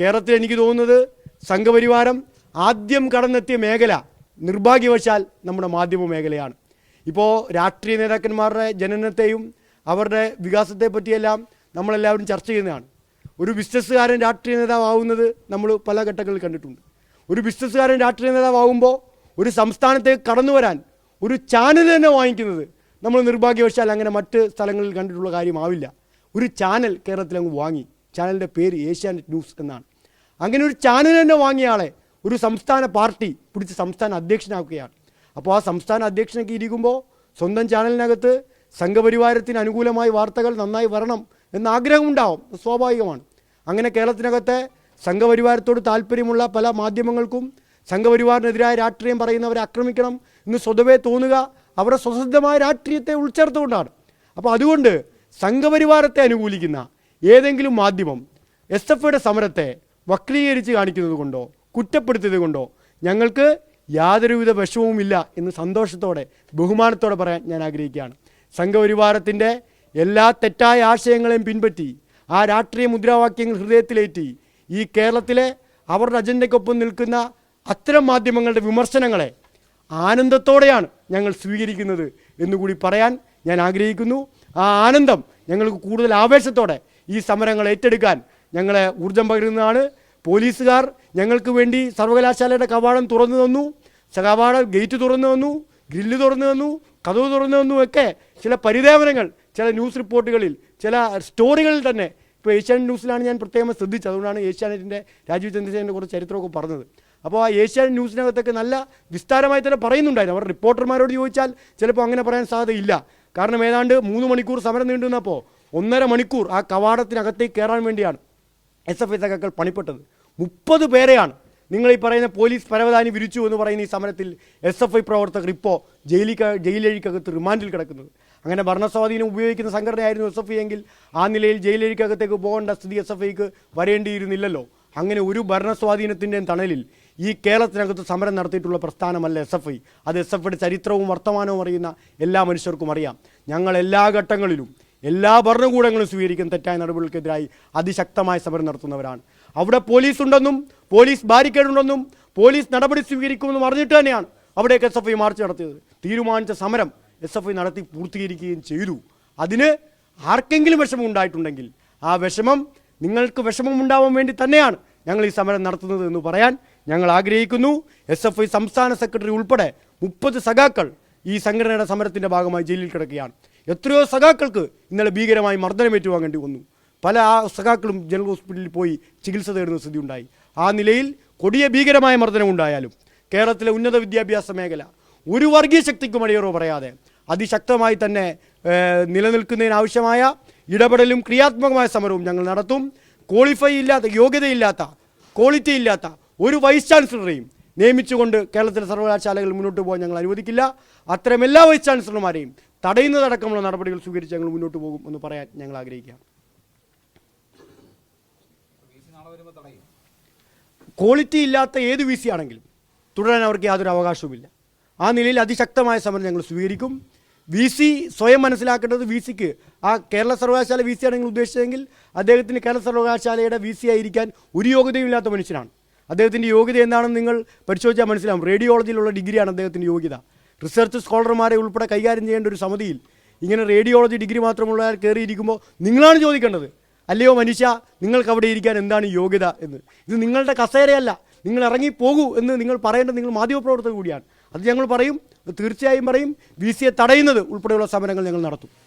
കേരളത്തിൽ എനിക്ക് തോന്നുന്നത് സംഘപരിവാരം ആദ്യം കടന്നെത്തിയ മേഖല നിർഭാഗ്യവശാൽ നമ്മുടെ മാധ്യമ മേഖലയാണ്. ഇപ്പോൾ രാഷ്ട്രീയ നേതാക്കന്മാരുടെ ജനനത്തെയും അവരുടെ വികാസത്തെ പറ്റിയെല്ലാം നമ്മളെല്ലാവരും ചർച്ച ചെയ്യുന്നതാണ്. ഒരു ബിസിനസ്സുകാരൻ രാഷ്ട്രീയ നേതാവാകുന്നത് നമ്മൾ പല ഘട്ടങ്ങളിൽ കണ്ടിട്ടുണ്ട്. ഒരു ബിസിനസ്സുകാരൻ രാഷ്ട്രീയ നേതാവാകുമ്പോൾ ഒരു സംസ്ഥാനത്തേക്ക് കടന്നു വരാൻ ഒരു ചാനൽ തന്നെ വാങ്ങിക്കുന്നത് നമ്മൾ നിർഭാഗ്യവശാൽ അങ്ങനെ മറ്റ് സ്ഥലങ്ങളിൽ കണ്ടിട്ടുള്ള കാര്യമാവില്ല. ഒരു ചാനൽ കേരളത്തിൽ അങ്ങ് വാങ്ങി. ചാനലിന്റെ പേര് ഏഷ്യാനെറ്റ് ന്യൂസ് എന്നാണ്. അങ്ങനെ ഒരു ചാനൽ തന്നെ വാങ്ങിയ ആളെ ഒരു സംസ്ഥാന പാർട്ടി പിടിച്ച് സംസ്ഥാന അധ്യക്ഷനാക്കുകയാണ്. അപ്പോൾ ആ സംസ്ഥാന അധ്യക്ഷനൊക്കെ ഇരിക്കുമ്പോൾ സ്വന്തം ചാനലിനകത്ത് സംഘപരിവാരത്തിന് അനുകൂലമായ വാർത്തകൾ നന്നായി വരണം എന്ന ആഗ്രഹമുണ്ടാവും. സ്വാഭാവികമാണ്. അങ്ങനെ കേരളത്തിനകത്തെ സംഘപരിവാരത്തോട് താല്പര്യമുള്ള പല മാധ്യമങ്ങൾക്കും സംഘപരിവാറിനെതിരായ രാഷ്ട്രീയം പറയുന്നവരെ ആക്രമിക്കണം എന്ന് സ്വതവേ തോന്നുക അവരുടെ സ്വസിദ്ധമായ രാഷ്ട്രീയത്തെ ഉൾച്ചേർത്തുകൊണ്ടാണ്. അപ്പോൾ അതുകൊണ്ട് സംഘപരിവാരത്തെ അനുകൂലിക്കുന്ന ഏതെങ്കിലും മാധ്യമം എസ് എഫ് ഐയുടെ സമരത്തെ വക്രീകരിച്ച് കാണിക്കുന്നത് കൊണ്ടോ കുറ്റപ്പെടുത്തിയത് കൊണ്ടോ ഞങ്ങൾക്ക് യാതൊരുവിധ വിഷമവുമില്ല എന്ന് സന്തോഷത്തോടെ ബഹുമാനത്തോടെ പറയാൻ ഞാൻ ആഗ്രഹിക്കുകയാണ്. സംഘപരിവാരത്തിന്റെ എല്ലാ തെറ്റായ ആശയങ്ങളെയും പിൻപറ്റി ആ രാഷ്ട്രീയ മുദ്രാവാക്യങ്ങൾ ഹൃദയത്തിലേറ്റി ഈ കേരളത്തിലെ അവരുടെ അജണ്ടയ്ക്കൊപ്പം നിൽക്കുന്ന അത്തരം മാധ്യമങ്ങളുടെ വിമർശനങ്ങളെ ആനന്ദത്തോടെയാണ് ഞങ്ങൾ സ്വീകരിക്കുന്നത് എന്നുകൂടി പറയാൻ ഞാൻ ആഗ്രഹിക്കുന്നു. ആ ആനന്ദം ഞങ്ങൾക്ക് കൂടുതൽ ആവേശത്തോടെ ഈ സമരങ്ങൾ ഏറ്റെടുക്കാൻ ഞങ്ങളെ ഊർജം പകരുന്നതാണ്. പോലീസുകാർ ഞങ്ങൾക്ക് വേണ്ടി സർവകലാശാലയുടെ കവാടം തുറന്നു തന്നു. കവാടം ഗേറ്റ് തുറന്നു തന്നു. ഗ്രില്ല് തുറന്നു തന്നു. കഥവ് തുറന്നു തന്നു ഒക്കെ ചില പരിദേവനങ്ങൾ ചില ന്യൂസ് റിപ്പോർട്ടുകളിൽ ചില സ്റ്റോറികളിൽ തന്നെ ഇപ്പോൾ ഏഷ്യാനെറ്റ് ന്യൂസിലാണ് ഞാൻ പ്രത്യേകം ശ്രദ്ധിച്ചത്. അതുകൊണ്ടാണ് ഏഷ്യാനെറ്റിന്റെ രാജീവ് ചന്ദ്രസേനന്റെ കുറച്ച് ചരിത്രമൊക്കെ പറഞ്ഞത്. അപ്പോൾ ആ ഏഷ്യാനെറ്റ് ന്യൂസിനകത്തൊക്കെ നല്ല വിസ്താരമായി തന്നെ പറയുന്നുണ്ടായിരുന്നു. അവർ റിപ്പോർട്ടർമാരോട് ചോദിച്ചാൽ ചിലപ്പോൾ അങ്ങനെ പറയാൻ സാധ്യതയില്ല. കാരണം ഏതാണ്ട് മൂന്ന് മണിക്കൂർ സമരം നീണ്ടു നിന്നപ്പോൾ ഒന്നര മണിക്കൂർ ആ കവാടത്തിനകത്തേക്ക് കയറാൻ വേണ്ടിയാണ് എസ് എഫ് ഐ പണിപ്പെട്ടത്. മുപ്പത് പേരെയാണ്. നിങ്ങൾ ഈ പറയുന്ന പോലീസ് പരവതാനി വിരിച്ചു എന്ന് പറയുന്ന ഈ സമരത്തിൽ എസ് എഫ് ഐ പ്രവർത്തകർ ഇപ്പോൾ ജയിലി ജയിലഴിക്കകത്ത് റിമാൻഡിൽ കിടക്കുന്നത്. അങ്ങനെ ഭരണസ്വാധീനം ഉപയോഗിക്കുന്ന സംഘടനയായിരുന്നു എസ് എഫ് ഐ എങ്കിൽ ആ നിലയിൽ ജയിലഴിക്കകത്തേക്ക് പോകേണ്ട സ്ഥിതി എസ് എഫ് ഐക്ക് വരേണ്ടിയിരുന്നില്ലല്ലോ. അങ്ങനെ ഒരു ഭരണസ്വാധീനത്തിന്റെയും തണലിൽ ഈ കേരളത്തിനകത്ത് സമരം നടത്തിയിട്ടുള്ള പ്രസ്ഥാനമല്ല എസ് എഫ് ഐ അത് എസ് എഫ് ഐയുടെ ചരിത്രവും വർത്തമാനവും അറിയുന്ന എല്ലാ മനുഷ്യർക്കും അറിയാം. ഞങ്ങൾ എല്ലാ ഘട്ടങ്ങളിലും എല്ലാ ഭരണകൂടങ്ങളും സ്വീകരിക്കുന്ന തെറ്റായ നടപടികൾക്കെതിരായി അതിശക്തമായ സമരം നടത്തുന്നവരാണ്. അവിടെ പോലീസ് ഉണ്ടെന്നും പോലീസ് ബാരിക്കേഡ് ഉണ്ടെന്നും പോലീസ് നടപടി സ്വീകരിക്കുമെന്നും അറിഞ്ഞിട്ട് തന്നെയാണ് അവിടേക്ക് എസ് എഫ് ഐ മാർച്ച് നടത്തിയത്. തീരുമാനിച്ച സമരം എസ് എഫ് ഐ നടത്തി പൂർത്തീകരിക്കുകയും ചെയ്തു. അതിന് ആർക്കെങ്കിലും വിഷമം ഉണ്ടായിട്ടുണ്ടെങ്കിൽ ആ വിഷമം നിങ്ങൾക്ക് വിഷമം ഉണ്ടാവാൻ വേണ്ടി തന്നെയാണ് ഞങ്ങൾ ഈ സമരം നടത്തുന്നത് എന്ന് പറയാൻ ഞങ്ങൾ ആഗ്രഹിക്കുന്നു. എസ് എഫ് ഐ സംസ്ഥാന സെക്രട്ടറി ഉൾപ്പെടെ മുപ്പത് സഖാക്കൾ ഈ സംഘടനയുടെ സമരത്തിന്റെ ഭാഗമായി ജയിലിൽ കിടക്കുകയാണ്. എത്രയോ സഖാക്കൾക്ക് ഇന്നലെ ഭീകരമായി മർദ്ദനമേറ്റു വാങ്ങേണ്ടി വന്നു. പല ആ സഖാക്കളും ജനറൽ ഹോസ്പിറ്റലിൽ പോയി ചികിത്സ തേടുന്ന സ്ഥിതി ഉണ്ടായി ആ നിലയിൽ കൊടിയ ഭീകരമായ മർദ്ദനമുണ്ടായാലും കേരളത്തിലെ ഉന്നത വിദ്യാഭ്യാസ മേഖല ഒരു വർഗീയ ശക്തിക്കും അടിയറോ പറയാതെ അതിശക്തമായി തന്നെ നിലനിൽക്കുന്നതിനാവശ്യമായ ഇടപെടലും ക്രിയാത്മകമായ സമരവും ഞങ്ങൾ നടത്തും. ക്വാളിഫൈ ഇല്ലാത്ത യോഗ്യതയില്ലാത്ത ക്വാളിറ്റി ഇല്ലാത്ത ഒരു വൈസ് ചാൻസലറെയും നിയമിച്ചുകൊണ്ട് കേരളത്തിലെ സർവകലാശാലകൾ മുന്നോട്ട് പോകാൻ ഞങ്ങൾ അനുവദിക്കില്ല. അത്തരം എല്ലാ വൈസ് ചാൻസലർമാരെയും തടയുന്നതടക്കമുള്ള നടപടികൾ സ്വീകരിച്ച് ഞങ്ങൾ മുന്നോട്ട് പോകും എന്ന് പറയാൻ ഞങ്ങൾ ആഗ്രഹിക്കുകയാണ്. ക്വാളിറ്റി ഇല്ലാത്ത ഏത് വി സി ആണെങ്കിലും തുടരാൻ അവർക്ക് യാതൊരു അവകാശവുമില്ല. ആ നിലയിൽ അതിശക്തമായ സമരം ഞങ്ങൾ സ്വീകരിക്കും. വി സി സ്വയം മനസ്സിലാക്കേണ്ടത് വി സിക്ക് ആ കേരള സർവകലാശാല വി സി ആണ് നിങ്ങൾ ഉദ്ദേശിച്ചതെങ്കിൽ അദ്ദേഹത്തിന് കേരള സർവകലാശാലയുടെ വി സി ആയിരിക്കാൻ ഒരു യോഗ്യതയും ഇല്ലാത്ത മനുഷ്യനാണ്. അദ്ദേഹത്തിന്റെ യോഗ്യത എന്താണെന്ന് നിങ്ങൾ പരിശോധിച്ചാൽ മനസ്സിലാവും. റേഡിയോളജിയിലുള്ള ഡിഗ്രിയാണ് അദ്ദേഹത്തിന്റെ യോഗ്യത. റിസർച്ച് സ്കോളർമാരെ ഉൾപ്പെടെ കൈകാര്യം ചെയ്യേണ്ട ഒരു സമിതിയിൽ ഇങ്ങനെ റേഡിയോളജി ഡിഗ്രി മാത്രമുള്ള കയറിയിരിക്കുമ്പോൾ നിങ്ങളാണ് ചോദിക്കേണ്ടത്. അല്ലയോ മനുഷ്യ നിങ്ങൾക്ക് അവിടെ ഇരിക്കാൻ എന്താണ് യോഗ്യത എന്ന്. ഇത് നിങ്ങളുടെ കസേരയല്ല. നിങ്ങൾ ഇറങ്ങി പോകൂ എന്ന് നിങ്ങൾ പറയേണ്ടത് നിങ്ങൾ മാധ്യമപ്രവർത്തകർ കൂടിയാണ്. അത് ഞങ്ങൾ പറയും തീർച്ചയായും പറയും. വി സിയെ തടയുന്നത് ഉൾപ്പെടെയുള്ള സമരങ്ങൾ ഞങ്ങൾ നടത്തും.